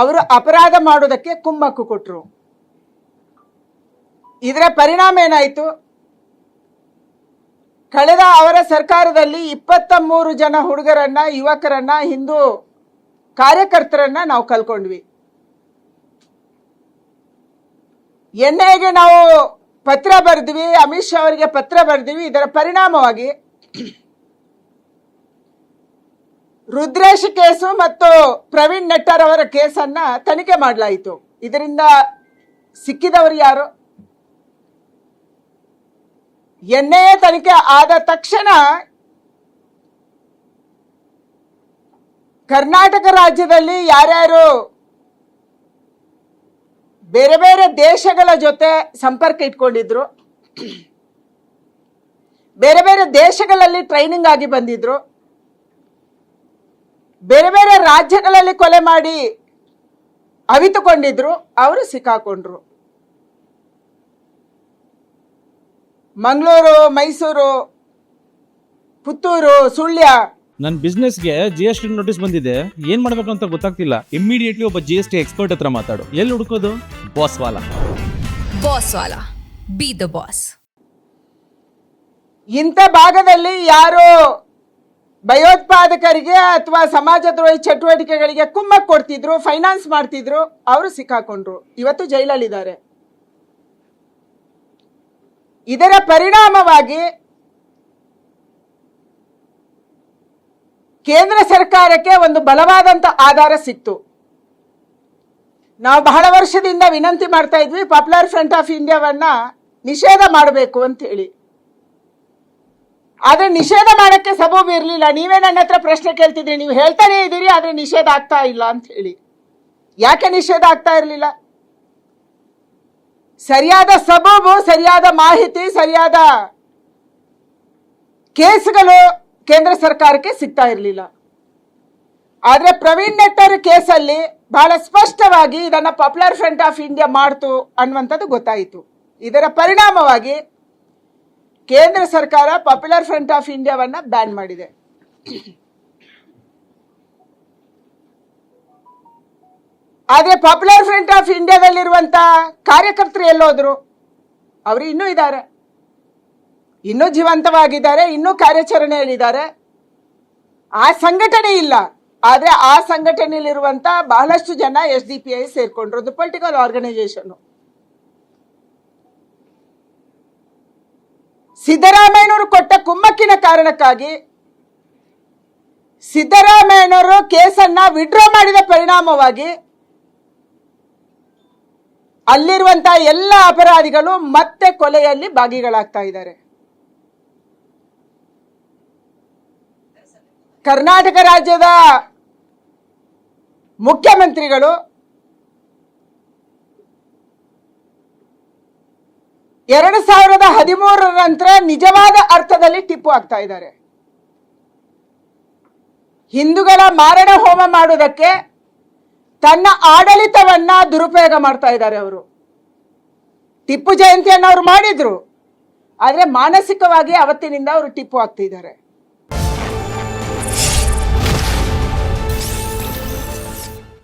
ಅವರು ಅಪರಾಧ ಮಾಡೋದಕ್ಕೆ ಕುಮ್ಮಕ್ಕು ಕೊಟ್ಟರು ಇದರ ಪರಿಣಾಮ ಏನಾಯಿತು? ಕಳೆದ ಅವರ ಸರ್ಕಾರದಲ್ಲಿ ಇಪ್ಪತ್ತ ಮೂರು ಜನ ಹುಡುಗರನ್ನ, ಯುವಕರನ್ನ, ಹಿಂದೂ ಕಾರ್ಯಕರ್ತರನ್ನ ನಾವು ಕಲ್ಕೊಂಡ್ವಿ. ಎನ್ಐಗೆ ನಾವು ಪತ್ರ ಬರೆದ್ವಿ, ಅಮಿತ್ ಶಾ ಅವರಿಗೆ ಪತ್ರ ಬರೆದ್ವಿ, ಇದರ ಪರಿಣಾಮವಾಗಿ ರುದ್ರೇಶ್ ಕೇಸು ಮತ್ತು ಪ್ರವೀಣ್ ನೆಟ್ಟರ್ ಅವರ ಕೇಸನ್ನ ತನಿಖೆ ಮಾಡಲಾಯಿತು. ಇದರಿಂದ ಸಿಕ್ಕಿದವರು ಯಾರು? ಎನ್ಐ ತನಿಖೆ ಆದ ತಕ್ಷಣ ಕರ್ನಾಟಕ ರಾಜ್ಯದಲ್ಲಿ ಯಾರ್ಯಾರು ಬೇರೆ ಬೇರೆ ದೇಶಗಳ ಜೊತೆ ಸಂಪರ್ಕ ಇಟ್ಕೊಂಡಿದ್ರು, ಬೇರೆ ಬೇರೆ ದೇಶಗಳಲ್ಲಿ ಟ್ರೈನಿಂಗ್ ಆಗಿ ಬಂದಿದ್ರು ಬೇರೆ ಬೇರೆ ರಾಜ್ಯಗಳಲ್ಲಿ ಕೊಲೆ ಮಾಡಿ ಅವಿತುಕೊಂಡಿದ್ರು ಅವರು ಸಿಕ್ಕಾಕೊಂಡ್ರು. ಮಂಗಳೂರು ಮೈಸೂರು ಪುತ್ತೂರು ಸುಳ್ಯ. ನನ್ನ ಬಿಸ್ನೆಸ್ಗೆ ಜಿ ಎಸ್ ಟಿ ನೋಟಿಸ್ ಬಂದಿದೆ. ಏನ್ ಮಾಡ್ಬೇಕು ಅಂತ ಗೊತ್ತಾಗ್ತಿಲ್ಲ. ಇಮಿಡಿಯೇಟ್ಲಿ ಒಬ್ಬ ಜಿ ಎಸ್ ಟಿ ಎಕ್ಸ್ಪರ್ಟ್ ಹತ್ರ ಮಾತಾಡು. ಎಲ್ಲಿ ಹುಡುಕೋದು? ಬಾಸ್ ವಾಲ ಬಾಸ್ ವಾಲಾ ಬಿ ದ ಬಾಸ್ ಇಂಥ ಭಾಗದಲ್ಲಿ ಯಾರು ಭಯೋತ್ಪಾದಕರಿಗೆ ಅಥವಾ ಸಮಾಜದ್ರೋಹಿ ಚಟುವಟಿಕೆಗಳಿಗೆ ಕುಮ್ಮಕ್ ಕೊಡ್ತಿದ್ರು ಫೈನಾನ್ಸ್ ಮಾಡ್ತಿದ್ರು, ಅವರು ಸಿಕ್ಕಾಕೊಂಡ್ರು. ಇವತ್ತು ಜೈಲಲ್ಲಿದ್ದಾರೆ. ಇದರ ಪರಿಣಾಮವಾಗಿ ಕೇಂದ್ರ ಸರ್ಕಾರಕ್ಕೆ ಒಂದು ಬಲವಾದಂತ ಆಧಾರ ಸಿಕ್ತು. ನಾವು ಬಹಳ ವರ್ಷದಿಂದ ವಿನಂತಿ ಮಾಡ್ತಾ ಇದ್ವಿ ಪಾಪ್ಯುಲರ್ ಫ್ರಂಟ್ ಆಫ್ ಇಂಡಿಯಾವನ್ನ ನಿಷೇಧ ಮಾಡಬೇಕು ಅಂತ ಹೇಳಿ. ಆದ್ರೆ ನಿಷೇಧ ಮಾಡಕ್ಕೆ ಸಬೂಬ್ ಇರಲಿಲ್ಲ. ನೀವೇ ನನ್ನ ಹತ್ರ ಪ್ರಶ್ನೆ ಕೇಳ್ತಿದ್ರಿ. ನೀವು ಹೇಳ್ತಾನೆ ಇದ್ದೀರಿ, ಆದ್ರೆ ನಿಷೇಧ ಆಗ್ತಾ ಇಲ್ಲ ಅಂತ ಹೇಳಿ. ಯಾಕೆ ನಿಷೇಧ ಆಗ್ತಾ ಇರಲಿಲ್ಲ? ಸರಿಯಾದ ಸಬೂಬು, ಸರಿಯಾದ ಮಾಹಿತಿ, ಸರಿಯಾದ ಕೇಸ್ಗಳು ಕೇಂದ್ರ ಸರ್ಕಾರಕ್ಕೆ ಸಿಗ್ತಾ ಇರಲಿಲ್ಲ. ಆದ್ರೆ ಪ್ರವೀಣ್ ನೆಟ್ಟರ್ ಕೇಸಲ್ಲಿ ಬಹಳ ಸ್ಪಷ್ಟವಾಗಿ ಇದನ್ನ ಪಾಪ್ಯುಲರ್ ಫ್ರಂಟ್ ಆಫ್ ಇಂಡಿಯಾ ಮಾಡ್ತು ಅನ್ನುವಂಥದ್ದು ಗೊತ್ತಾಯಿತು. ಇದರ ಪರಿಣಾಮವಾಗಿ ಕೇಂದ್ರ ಸರ್ಕಾರ ಪಾಪ್ಯುಲರ್ ಫ್ರಂಟ್ ಆಫ್ ಇಂಡಿಯಾವನ್ನ ಬ್ಯಾನ್ ಮಾಡಿದೆ. ಆದ್ರೆ ಪಾಪ್ಯುಲರ್ ಫ್ರಂಟ್ ಆಫ್ ಇಂಡಿಯಾದಲ್ಲಿರುವಂತ ಕಾರ್ಯಕರ್ತರು ಎಲ್ಲೋದ್ರು? ಅವರು ಇನ್ನೂ ಇದ್ದಾರೆ. ಇನ್ನೂ ಜೀವಂತವಾಗಿದ್ದಾರೆ, ಇನ್ನೂ ಕಾರ್ಯಾಚರಣೆಯಲ್ಲಿದ್ದಾರೆ. ಆ ಸಂಘಟನೆ ಇಲ್ಲ. ಆದ್ರೆ ಆ ಸಂಘಟನೆಯಲ್ಲಿರುವಂತ ಬಹಳಷ್ಟು ಜನ ಎಸ್ ಡಿ ಪಿ ಐ ಸೇರ್ಕೊಂಡ್ರು. ಪೊಲಿಟಿಕಲ್ ಆರ್ಗನೈಸೇಷನ್ ಸಿದ್ದರಾಮಯ್ಯನವರು ಕೊಟ್ಟ ಕುಮ್ಮಕ್ಕಿನ ಕಾರಣಕ್ಕಾಗಿ ಸಿದ್ದರಾಮಯ್ಯನವರು ಕೇಸನ್ನ ವಿಡ್ರಾ ಮಾಡಿದ ಪರಿಣಾಮವಾಗಿ ಅಲ್ಲಿರುವಂತಹ ಎಲ್ಲ ಅಪರಾಧಿಗಳು ಮತ್ತೆ ಕೊಲೆಯಲ್ಲಿ ಭಾಗಿಗಳಾಗ್ತಾ ಇದ್ದಾರೆ. ಕರ್ನಾಟಕ ರಾಜ್ಯದ ಮುಖ್ಯಮಂತ್ರಿಗಳು ಎರಡು ಸಾವಿರದ ಹದಿಮೂರರ ನಂತರ ನಿಜವಾದ ಅರ್ಥದಲ್ಲಿ ಟಿಪ್ಪು ಆಗ್ತಾ ಇದ್ದಾರೆ. ಹಿಂದೂಗಳ ಮಾರಣ ಹೋಮ ಮಾಡುವುದಕ್ಕೆ ತನ್ನ ಆಡಳಿತವನ್ನ ದುರುಪಯೋಗ ಮಾಡ್ತಾ ಇದ್ದಾರೆ ಅವರು. ಟಿಪ್ಪು ಜಯಂತಿಯನ್ನು ಅವರು ಮಾಡಿದ್ರು. ಆದ್ರೆ ಮಾನಸಿಕವಾಗಿ ಅವತ್ತಿನಿಂದ ಅವರು ಟಿಪ್ಪು ಆಗ್ತಿದ್ದಾರೆ